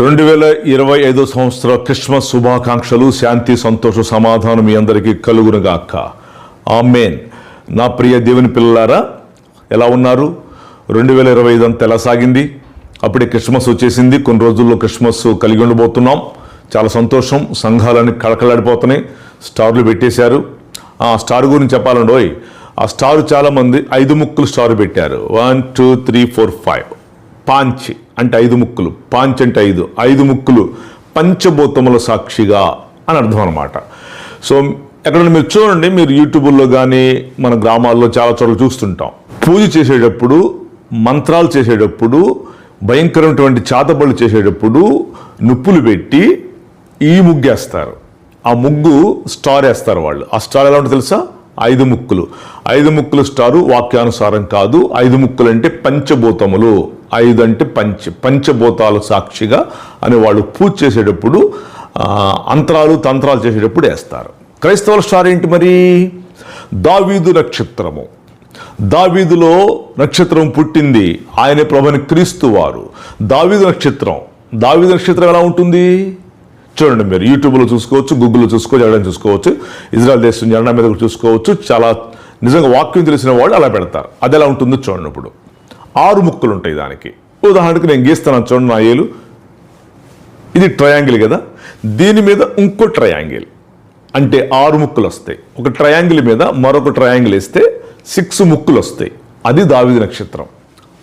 రెండు వేల ఇరవై ఐదో సంవత్సర క్రిస్మస్ శుభాకాంక్షలు శాంతి సంతోష సమాధానం మీ అందరికీ కలుగునుగాక. ఆమెన్. నా ప్రియ దేవుని పిల్లలారా ఎలా ఉన్నారు? రెండు వేల ఇరవై ఐదు అంతా ఎలా సాగింది? అప్పుడే క్రిస్మస్ వచ్చేసింది. కొన్ని రోజుల్లో క్రిస్మస్ కలిగి ఉండబోతున్నాం. చాలా సంతోషం. సంఘాలన్నీ కళకళాడిపోతున్నాయి స్టార్లు పెట్టేశారు. ఆ స్టార్ గురించి చెప్పాలండోయ్ ఆ స్టార్ చాలామంది ఐదు ముక్కులు స్టార్ పెట్టారు. One two three four five. పాంచి. అంటే ఐదు ముక్కులు. పాంచ్ అంటే ఐదు. ఐదు ముక్కులు పంచభూతముల సాక్షిగా అని అర్థం అనమాట సో ఎక్కడైనా మీరు చూడండి మీరు యూట్యూబ్లో కానీ మన గ్రామాల్లో చాలా చోట్ల చూస్తుంటాం. పూజ చేసేటప్పుడు మంత్రాలు చేసేటప్పుడు భయంకరమైనటువంటి చాతబళ్ళు చేసేటప్పుడు నుప్పులు పెట్టి ఈ ముగ్గేస్తారు. ఆ ముగ్గు స్టార్ వేస్తారు వాళ్ళు. ఆ స్టార్ ఎలా ఉంటుంది తెలుసా? ఐదు ముక్కులు. ఐదు ముక్కులు స్టారు వాక్యానుసారం కాదు. ఐదు ముక్కులు అంటే పంచభూతములు. ఐదు అంటే పంచ పంచభూతాలు సాక్షిగా అని వాళ్ళు పూజ చేసేటప్పుడు అంతరాలు తంత్రాలు చేసేటప్పుడు వేస్తారు. క్రైస్తవుల స్టార్ ఏంటి మరి? దావీదు నక్షత్రము. దావీదులో నక్షత్రం పుట్టింది. ఆయన ప్రభుని క్రీస్తు వారు. దావీదు నక్షత్రం. దావీదు నక్షత్రం ఎలా ఉంటుంది? చూడండి మీరు. యూట్యూబ్లో చూసుకోవచ్చు గూగుల్లో చూసుకోవచ్చు ఎవరైనా చూసుకోవచ్చు. ఇజ్రాయల్ దేశం జెండా మీద చూసుకోవచ్చు. చాలా నిజంగా వాక్యం తెలిసిన వాళ్ళు అలా పెడతారు. అది ఎలా ఉంటుందో చూడండి ఇప్పుడు. ఆరు ముక్కులు ఉంటాయి దానికి. ఉదాహరణకు నేను గీస్తున్నాను చూడండి నా ఏలు. ఇది ట్రయాంగిల్ కదా? దీని మీద ఇంకో ట్రయాంగిల్ అంటే ఆరు ముక్కులు వస్తాయి ఒక ట్రయాంగిల్ మీద మరొక ట్రయాంగిల్ వేస్తే సిక్స్ ముక్కులు వస్తాయి అది దావిది నక్షత్రం.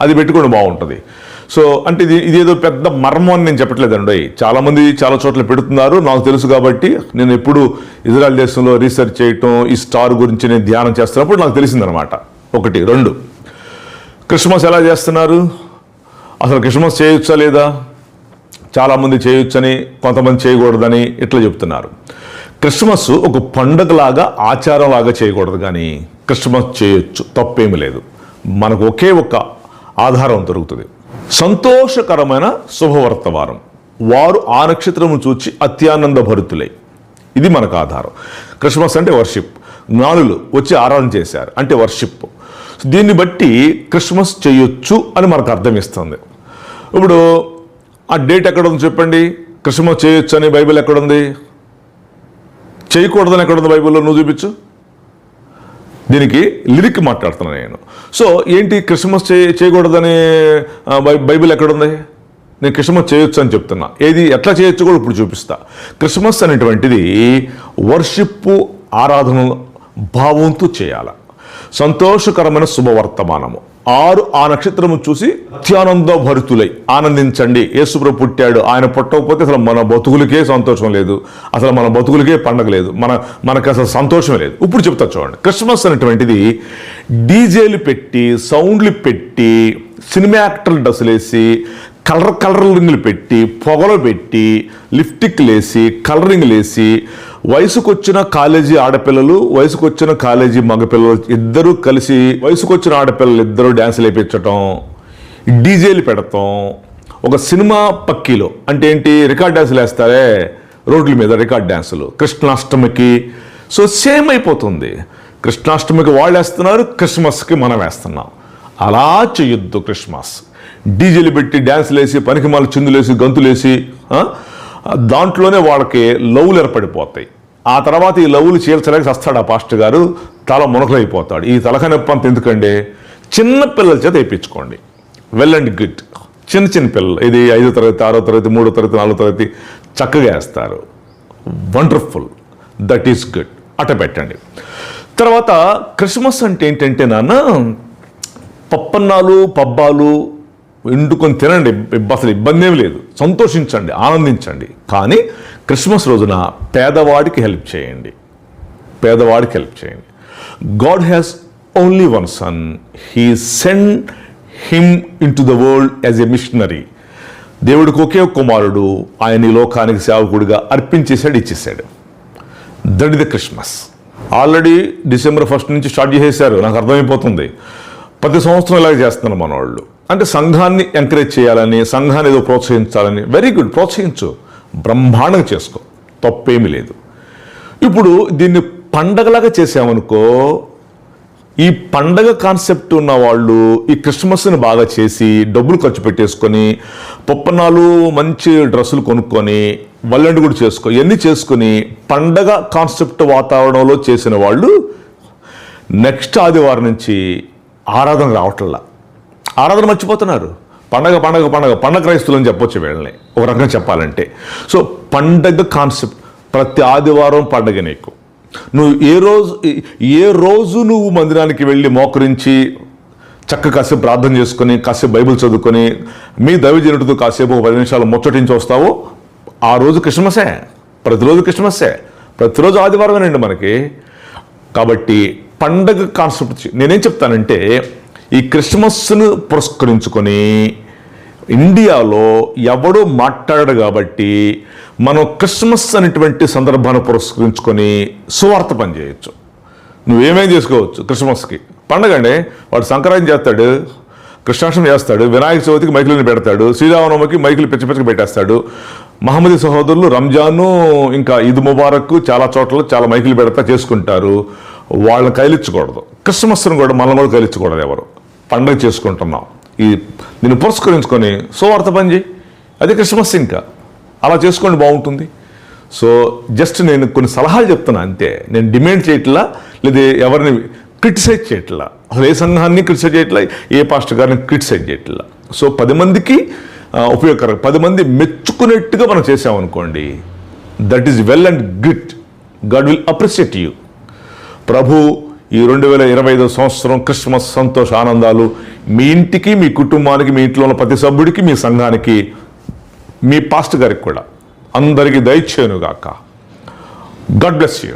అది పెట్టుకోవడం బాగుంటుంది. సో అంటే ఇది ఇదేదో పెద్ద మర్మం అని నేను చెప్పట్లేదండి. చాలామంది చాలా చోట్ల పెడుతున్నారు. నాకు తెలుసు కాబట్టి నేను ఎప్పుడు ఇజ్రాయల్ దేశంలో రీసెర్చ్ చేయటం ఈ స్టార్ గురించి నేను ధ్యానం చేస్తున్నప్పుడు నాకు తెలిసిందనమాట ఒకటి. రెండు. క్రిస్మస్ ఎలా చేస్తున్నారు? అసలు క్రిస్మస్ చేయొచ్చా లేదా? చాలామంది చేయొచ్చని కొంతమంది చేయకూడదని ఇట్లా చెప్తున్నారు. క్రిస్మస్ ఒక పండగలాగా ఆచారంలాగా చేయకూడదు కానీ క్రిస్మస్ చేయొచ్చు తప్పేమీ లేదు. మనకు ఒకే ఒక ఆధారం దొరుకుతుంది. సంతోషకరమైన శుభవర్తమానం వారు ఆ నక్షత్రము చూచి అత్యానంద భరితులై. ఇది మనకు ఆధారం. క్రిస్మస్ అంటే వర్షిప్. జ్ఞానులు వచ్చి ఆరాధన చేశారు. అంటే వర్షిప్. దీన్ని బట్టి క్రిస్మస్ చేయొచ్చు అని మనకు అర్థమిస్తుంది. ఇప్పుడు ఆ డేట్ ఎక్కడ ఉంది చెప్పండి? క్రిస్మస్ చేయొచ్చు అని బైబిల్ ఎక్కడుంది? చేయకూడదని ఎక్కడుంది బైబిల్లో? నువ్వు చూపించు. దీనికి లిరిక్ మాట్లాడుతున్నాను నేను. సో ఏంటి క్రిస్మస్ చే చేయకూడదని బైబిల్ ఎక్కడుంది? నేను క్రిస్మస్ చేయొచ్చు అని చెప్తున్నా. ఏది ఎట్లా చేయొచ్చు కూడా ఇప్పుడు చూపిస్తా. క్రిస్మస్ అనేటువంటిది వర్షిప్ ఆరాధన భావంతో చేయాలి. సంతోషకరమైన శుభవర్తమానము. ఆరు ఆ నక్షత్రము చూసి అత్యానంద భరితులై ఆనందించండి. యేసుప్రభు పుట్టాడు. ఆయన పుట్టకపోతే అసలు మన బతుకులకే సంతోషం లేదు. అసలు మన బతుకులకే పండగ లేదు. మన మనకు అసలు సంతోషమే లేదు. ఇప్పుడు చెప్తా చూడండి. క్రిస్మస్ అనేటువంటిది డీజేలు పెట్టి సౌండ్లు పెట్టి సినిమా యాక్టర్లు డ్రెస్సులు కలర్ కలర్ కలరింగ్లు పెట్టి పొగలు పెట్టి లిప్టిక్లు వేసి కలరింగ్లు వేసి వయసుకొచ్చిన కాలేజీ ఆడపిల్లలు వయసుకొచ్చిన కాలేజీ మగపిల్లలు ఇద్దరూ కలిసి వయసుకొచ్చిన ఆడపిల్లలు ఇద్దరు డ్యాన్సులు వేయించటం డీజేలు పెడతాం. ఒక సినిమా పక్కీలో అంటే ఏంటి? రికార్డ్ డ్యాన్సులు వేస్తారే? రోడ్ల మీద రికార్డ్ డ్యాన్సులు. కృష్ణాష్టమికి. సో సేమ్ అయిపోతుంది. కృష్ణాష్టమికి వాళ్ళు వేస్తున్నారు క్రిస్మస్కి మనం వేస్తున్నాం. అలా చేయొద్దు క్రిస్మస్. డీజేలు పెట్టి డ్యాన్సులు వేసి పనికి మాల చిందులేసి గంతులేసి దాంట్లోనే వాళ్ళకి లవ్లు ఏర్పడిపోతాయి. ఆ తర్వాత ఈ లవ్లు చీల్చలేక వస్తాడు ఆ పాస్టర్ గారు? తల మునకలైపోతాడు. ఈ తలక నొప్పి అంత ఎందుకండి? చిన్న పిల్లల చేత వేయించుకోండి. Well and good. చిన్న చిన్న పిల్లలు. ఇది ఐదో తరగతి ఆరో తరగతి మూడో తరగతి నాలుగో తరగతి చక్కగా వేస్తారు. వండర్ఫుల్. That is good. అట పెట్టండి. తర్వాత క్రిస్మస్ అంటే ఏంటంటే నాన్న పప్పన్నాలు పబ్బాలు వండుకొని తినండి. అసలు ఇబ్బంది ఏమి లేదు. సంతోషించండి ఆనందించండి. కానీ క్రిస్మస్ రోజున పేదవాడికి హెల్ప్ చేయండి. పేదవాడికి హెల్ప్ చేయండి. God has only one son. He send him into the world as a missionary. దేవుడికి ఒకే కుమారుడు. ఆయన ఈ లోకానికి సేవకుడిగా అర్పించేశాడు ఇచ్చేసాడు that the Christmas. Already December first నుంచి స్టార్ట్ చేసేసారు నాకు అర్థమైపోతుంది. ప్రతి సంవత్సరం ఇలాగే చేస్తున్నారు మన వాళ్ళు అంటే సంఘాన్ని ఎంకరేజ్ చేయాలని సంఘాన్ని ఏదో ప్రోత్సహించాలని వెరీ గుడ్ ప్రోత్సహించు. బ్రహ్మాండంగా చేసుకో. తప్పేమీ లేదు. ఇప్పుడు దీన్ని పండగలాగా చేసామనుకో ఈ పండగ కాన్సెప్ట్ ఉన్న వాళ్ళు ఈ క్రిస్మస్ని బాగా చేసి డబ్బులు ఖర్చు పెట్టేసుకొని పొప్పనాలు మంచి డ్రెస్సులు కొనుక్కొని వల్లండి కూడా చేసుకో ఇవన్నీ చేసుకొని పండగ కాన్సెప్ట్ వాతావరణంలో చేసిన వాళ్ళు నెక్స్ట్ ఆదివారం నుంచి ఆరాధన రావట్లా. ఆరాధన మర్చిపోతున్నారు. పండగ పండగ పండగ పండగ క్రైస్తులు అని చెప్పొచ్చు వీళ్ళని. ఒక రకంగా చెప్పాలంటే. సో పండగ కాన్సెప్ట్. ప్రతి ఆదివారం పండగ నీకు. నువ్వు ఏ రోజు ఏ రోజు నువ్వు మందిరానికి వెళ్ళి మోకరించి చక్క కాసేపు ప్రార్థన చేసుకొని కాసేపు బైబిల్ చదువుకొని మీ దైవజనుడితో కాసేపు ఒక పది నిమిషాలు ముచ్చటించి వస్తావో ఆ రోజు క్రిస్మసే. ప్రతిరోజు క్రిస్మసే. ప్రతిరోజు ఆదివారమేనండి మనకి. కాబట్టి పండగ కాన్సెప్ట్ నేనేం చెప్తానంటే ఈ క్రిస్మస్ను పురస్కరించుకొని ఇండియాలో ఎవడూ మాట్లాడడు కాబట్టి మనం క్రిస్మస్ అనేటువంటి సందర్భాన్ని పురస్కరించుకొని సువార్త పని చేయొచ్చు నువ్వేమేం చేసుకోవచ్చు క్రిస్మస్కి? పండగ అండి వాడు సంక్రాంతి చేస్తాడు కృష్ణాష్టమి చేస్తాడు వినాయక చవితికి మైకులను పెడతాడు శ్రీరామనవమికి మైకులు పిచ్చి పిచ్చికి పెట్టేస్తాడు. మహమ్మదీ సహోదరులు రంజాను ఇంకా ఈద్ ముబారక్ చాలా చోట్ల చాలా మైకులు పెడతా చేసుకుంటారు. వాళ్ళని కైలిచ్చకూడదు క్రిస్మస్ను కూడా మనం కూడా కదిలించకూడదు ఎవరు. పండగ చేసుకుంటున్నాం. ఈ దీన్ని పురస్కరించుకొని సువార్త పని చేయి. అది క్రిస్మస్ ఇంకా. అలా చేసుకోండి బాగుంటుంది. సో జస్ట్ నేను కొన్ని సలహాలు చెప్తున్నా అంతే. నేను డిమాండ్ చేయట్లా లేదా ఎవరిని క్రిటిసైజ్ చేయట్లా. అసలు ఏ సంఘాన్ని క్రిటిసైజ్ చేయట్లా ఏ పాస్టర్ గారిని క్రిటిసైజ్ చేయట్లా. సో పది మందికి ఉపయోగకరం పది మంది మెచ్చుకునేట్టుగా మనం చేసామనుకోండి that is well and good. God will appreciate you. ప్రభు ఈ రెండు వేల ఇరవై ఐదో సంవత్సరం క్రిస్మస్ సంతోష ఆనందాలు మీ ఇంటికి మీ కుటుంబానికి మీ ఇంట్లో ఉన్న ప్రతి సభ్యుడికి మీ సంఘానికి మీ పాస్ట్ గారికి కూడా. అందరికీ దయచేయనుగాక. God bless you.